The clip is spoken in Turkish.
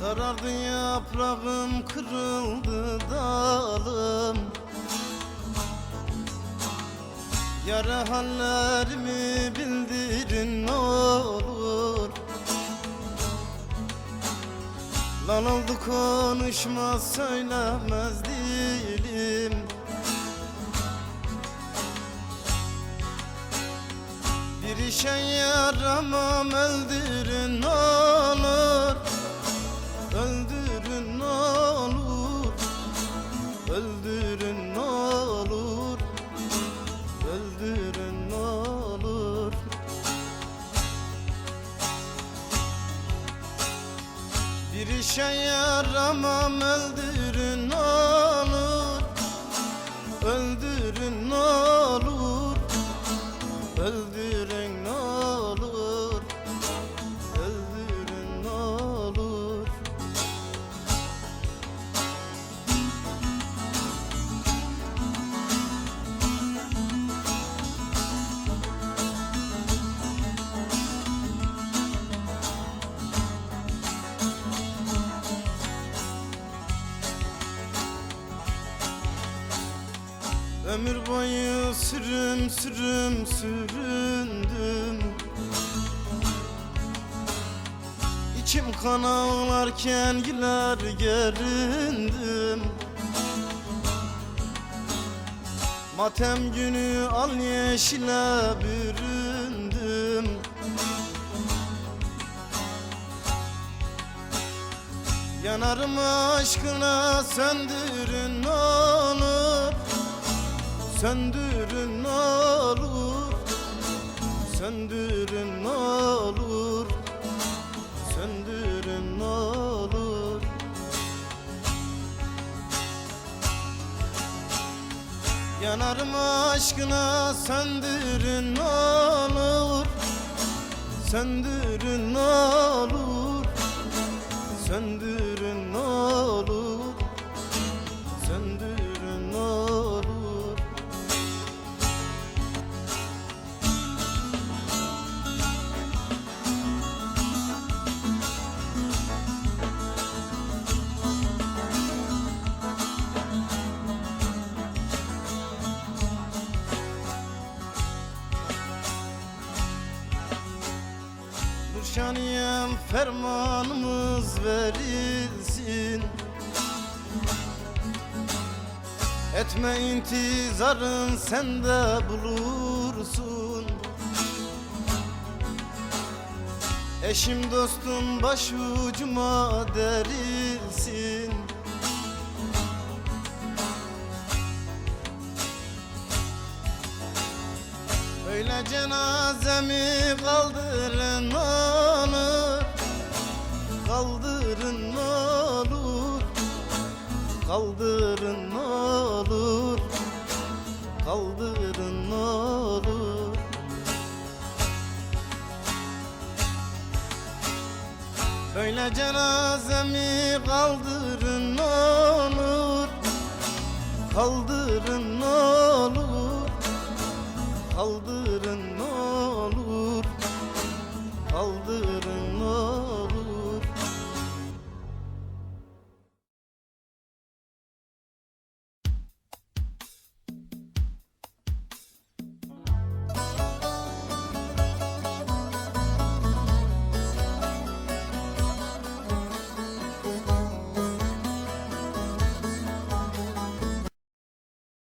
Sarardı yaprağım kırıldı dalım. Yara hallerimi bildirin ne olur. Lan oldu konuşmaz söylemez dilim Bir işe yaramam öldürün Bir işe yaramam öldürün olur. Öldürün olur. Öldürün Ömür boyu sürüm sürüm süründüm. İçim kan ağlarken güler göründüm. Matem günü al yeşile büründüm. Yanarım aşkına söndürün olur Söndürün olur. Söndürün olur. Söndürün olur. Yanarım aşkına söndürün olur. Söndürün olur. Söndürün Nurşaniyem fermanımız verilsin. Etme intizarın sende bulursun. Eşim dostum başucuma derilsin Öyle cenazemi kaldırın olur. Kaldırın olur. Kaldırın olur. Kaldırın olur. Böyle cenazemi kaldırın olur. Kaldırın